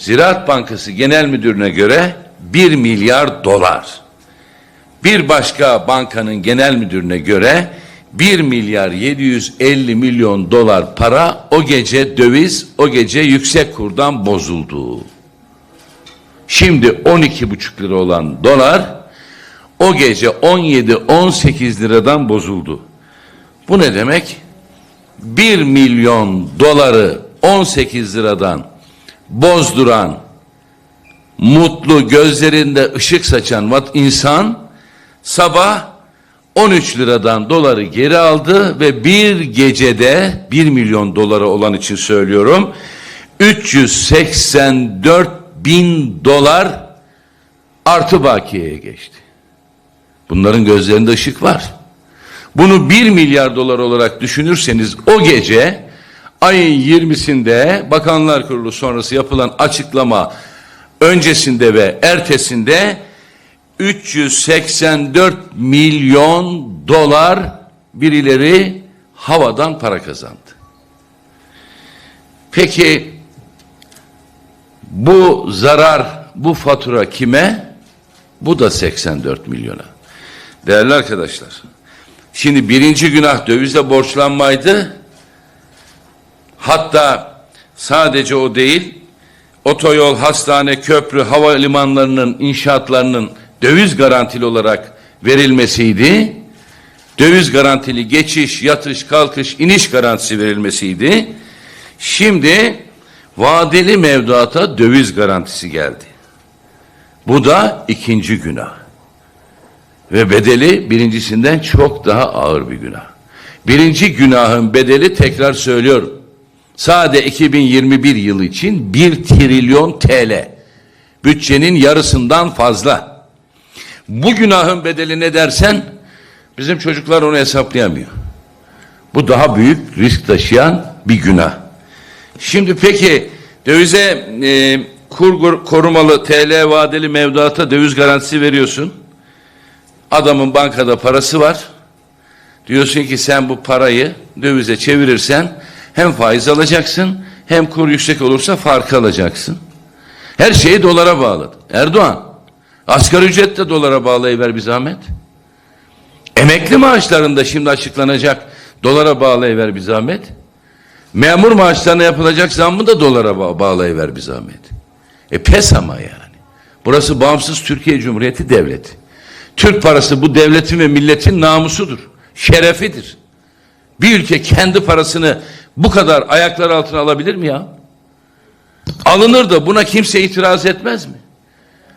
Ziraat Bankası Genel Müdürü'ne göre 1 milyar dolar. Bir başka bankanın genel müdürüne göre 1 milyar 750 milyon dolar para o gece döviz o gece yüksek kurdan bozuldu. Şimdi 12,5 lira olan dolar o gece 17-18 liradan bozuldu. Bu ne demek? 1 milyon doları 18 liradan bozduran, mutlu, gözlerinde ışık saçan vat- insan sabah 13 liradan doları geri aldı ve bir gecede 1 milyon dolara olan için söylüyorum 384 bin dolar artı bakiyeye geçti. Bunların gözlerinde ışık var. Bunu 1 milyar dolar olarak düşünürseniz o gece ayın 20'sinde Bakanlar Kurulu sonrası yapılan açıklama öncesinde ve ertesinde 384 milyon dolar birileri havadan para kazandı. Peki bu zarar, bu fatura kime? Bu da 84 milyona. Değerli arkadaşlar, şimdi birinci günah dövizle borçlanmaydı. Hatta sadece o değil, otoyol, hastane, köprü, havalimanlarının inşaatlarının döviz garantili olarak verilmesiydi. Döviz garantili geçiş, yatış, kalkış, iniş garantisi verilmesiydi. Şimdi vadeli mevduata döviz garantisi geldi. Bu da ikinci günah. Ve bedeli birincisinden çok daha ağır bir günah. Birinci günahın bedeli tekrar söylüyorum. Sade 2021 yılı için 1 trilyon TL. Bütçenin yarısından fazla. Bu günahın bedeli ne dersen bizim çocuklar onu hesaplayamıyor. Bu daha büyük risk taşıyan bir günah. Şimdi peki dövize e, kur korumalı TL vadeli mevduata döviz garantisi veriyorsun. Adamın bankada parası var. Diyorsun ki sen bu parayı dövize çevirirsen hem faiz alacaksın hem kur yüksek olursa farkı alacaksın. Her şeyi dolara bağladın. Erdoğan asgari ücret de dolara bağlayıver bir zahmet. Emekli maaşlarında şimdi açıklanacak dolara bağlayıver bir zahmet. Memur maaşlarına yapılacak zammı da dolara ba- bağlayıver bir zahmet. E pes ama yani. Burası bağımsız Türkiye Cumhuriyeti Devleti. Türk parası bu devletin ve milletin namusudur. Şerefidir. Bir ülke kendi parasını bu kadar ayaklar altına alabilir mi ya? Alınır da buna kimse itiraz etmez mi?